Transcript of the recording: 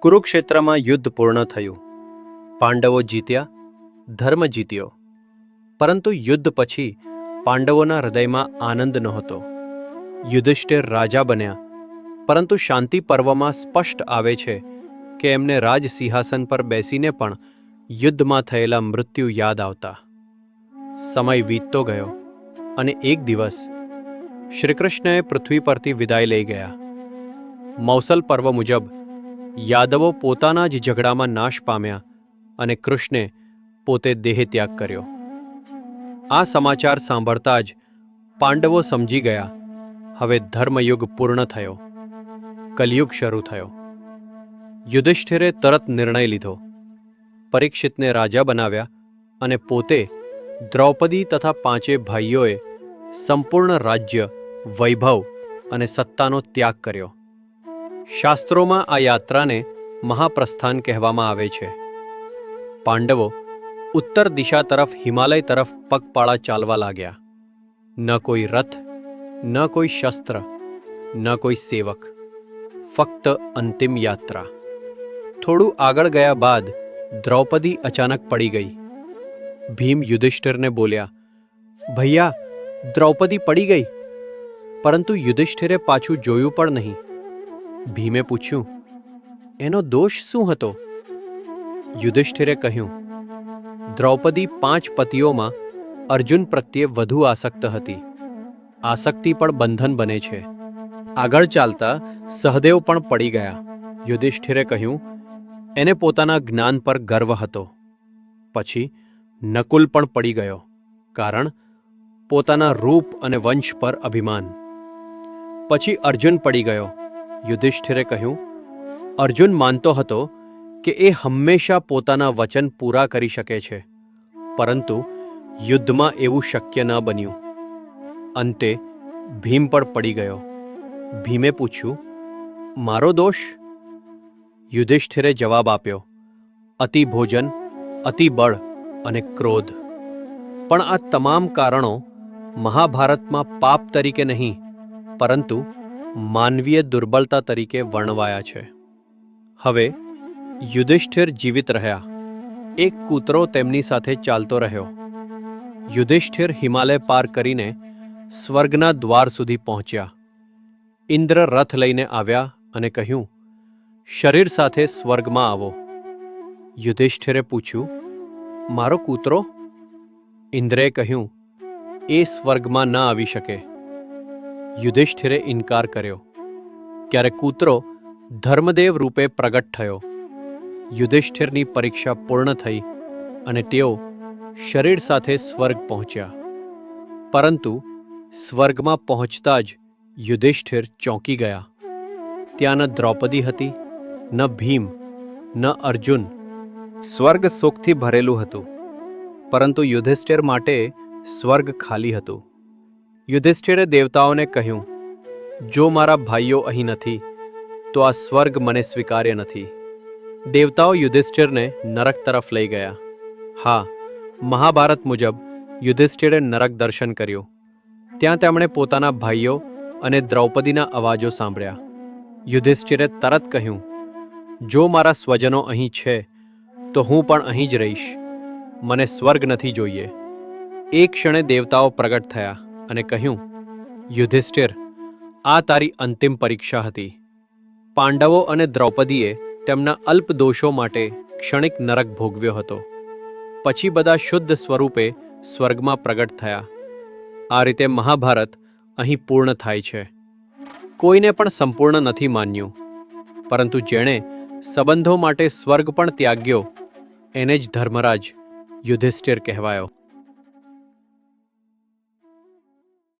કુરુક્ષેત્રમાં યુદ્ધ પૂર્ણ થયું. પાંડવો જીત્યા, ધર્મ જીત્યો. પરંતુ યુદ્ધ પછી પાંડવોના હૃદયમાં આનંદ નહોતો. યુધિષ્ઠિર રાજા બન્યા. પરંતુ શાંતિ પર્વમાં સ્પષ્ટ આવે છે કે એમને રાજ સિંહાસન પર બેસીને પણ યુદ્ધમાં થયેલા મૃત્યુ યાદ આવતા. સમય વીતતો ગયો અને એક દિવસ શ્રીકૃષ્ણએ પૃથ્વી પરથી વિદાય લઈ ગયા. મૌસલ પર્વ મુજબ યાદવો પોતાના જ ઝઘડામાં નાશ પામ્યા અને કૃષ્ણે પોતે દેહ ત્યાગ કર્યો. આ સમાચાર સાંભળતા જ પાંડવો સમજી ગયા. હવે ધર્મયુગ પૂર્ણ થયો. કલયુગ શરૂ થયો. યુધિષ્ઠિરે તરત નિર્ણય લીધો. પરીક્ષિતને રાજા બનાવ્યા અને પોતે દ્રૌપદી તથા પાંચે ભાઈઓએ સંપૂર્ણ રાજ્ય, વૈભવ અને સત્તાનો ત્યાગ કર્યો. શાસ્ત્રોમાં આ યાત્રાને મહાપ્રસ્થાન કહેવામાં આવે છે. પાંડવો ઉત્તર દિશા તરફ હિમાલય તરફ પગપાળા ચાલવા લાગ્યા. ન કોઈ રથ, ન કોઈ શસ્ત્ર, ન કોઈ સેવક. ફક્ત અંતિમ યાત્રા. થોડું આગળ ગયા બાદ દ્રૌપદી અચાનક પડી ગઈ. ભીમ યુધિષ્ઠિરને બોલ્યા, ભૈયા, દ્રૌપદી પડી ગઈ? પરંતુ યુધિષ્ઠિરે પાછું જોયું પણ નહીં. ભીમે પૂછ્યું, એનો દોષ શું હતો? યુધિષ્ઠિરે કહ્યું, દ્રૌપદી પાંચ પતિઓમાં અર્જુન પ્રત્યે વધુ આસક્ત હતી. આસક્તિ પણ બંધન બને છે. આગળ ચાલતા સહદેવ પણ પડી ગયા. યુધિષ્ઠિરે કહ્યું, એને પોતાના જ્ઞાન પર ગર્વ હતો. પછી નકુલ પણ પડી ગયો, કારણ પોતાના રૂપ અને વંશ પર અભિમાન. પછી અર્જુન પડી ગયો યુધિષ્ઠિરે કહ્યું, અર્જુન માનતો હતો કે એ હંમેશા પોતાના વચન પૂરા કરી શકે છે, પરંતુ યુદ્ધમાં એવું શક્ય ન બન્યું. અંતે ભીમ પણ પડી ગયો. ભીમે પૂછ્યું, મારો દોષ? યુધિષ્ઠિરે જવાબ આપ્યો, અતિ ભોજન, અતિ બળ અને ક્રોધ. પણ આ તમામ કારણો મહાભારતમાં પાપ તરીકે નહીં, પરંતુ માનવીય દુર્બળતા તરીકે વર્ણવાયા છે. હવે, યુધિષ્ઠિર જીવિત રહ્યા. એક કૂતરો તેમની સાથે ચાલતો રહ્યો. યુધિષ્ઠિર હિમાલય પાર કરીને સ્વર્ગના દ્વાર સુધી પહોંચ્યા. ઇન્દ્ર રથ લઈને આવ્યા અને કહ્યું, શરીર સાથે સ્વર્ગમાં આવો. યુધિષ્ઠિરે પૂછ્યું, મારો કૂતરો? ઇન્દ્રએ કહ્યું, એ સ્વર્ગમાં ન આવી શકે. યુધિષ્ઠિરે ઇનકાર કર્યો. ક્યારે કૂતરો ધર્મદેવ રૂપે પ્રગટ થયો. યુધિષ્ઠિરની પરીક્ષા પૂર્ણ થઈ અને તેઓ શરીર સાથે સ્વર્ગ પહોંચ્યા. પરંતુ સ્વર્ગમાં પહોંચતા જ યુધિષ્ઠિર ચોંકી ગયા. ત્યાં ન દ્રૌપદી હતી, ન ભીમ, ન અર્જુન. સ્વર્ગ સુખથી ભરેલું હતું, પરંતુ યુધિષ્ઠિર માટે સ્વર્ગ ખાલી હતું. યુધિષ્ઠિરે દેવતાઓને કહ્યું, જો મારા ભાઈઓ અહીં નથી, તો આ સ્વર્ગ મને સ્વીકાર્ય નથી. દેવતાઓ યુધિષ્ઠિરને નરક તરફ લઈ ગયા. હા, મહાભારત મુજબ યુધિષ્ઠિરે નરક દર્શન કર્યું. ત્યાં તેમણે પોતાના ભાઈઓ અને દ્રૌપદીના અવાજો સાંભળ્યા. યુધિષ્ઠિરે તરત કહ્યું, જો મારા સ્વજનો અહીં છે, તો હું પણ અહીં જ રહીશ. મને સ્વર્ગ નથી જોઈએ. એક ક્ષણે દેવતાઓ પ્રગટ થયા. અને કહ્યું, યુધિષ્ઠિર, આ તારી અંતિમ પરીક્ષા હતી. પાંડવો અને દ્રૌપદીએ તેમના અલ્પ દોષો માટે ક્ષણિક નરક ભોગવ્યો હતો. પછી બધા શુદ્ધ સ્વરૂપે સ્વર્ગમાં પ્રગટ થયા. આ રીતે મહાભારત અહીં પૂર્ણ થાય છે. કોઈને પણ સંપૂર્ણ નથી માન્યું. પરંતુ જેણે સંબંધો માટે સ્વર્ગ પણ ત્યાગ્યો, એને જ ધર્મરાજ યુધિષ્ઠિર કહેવાયો.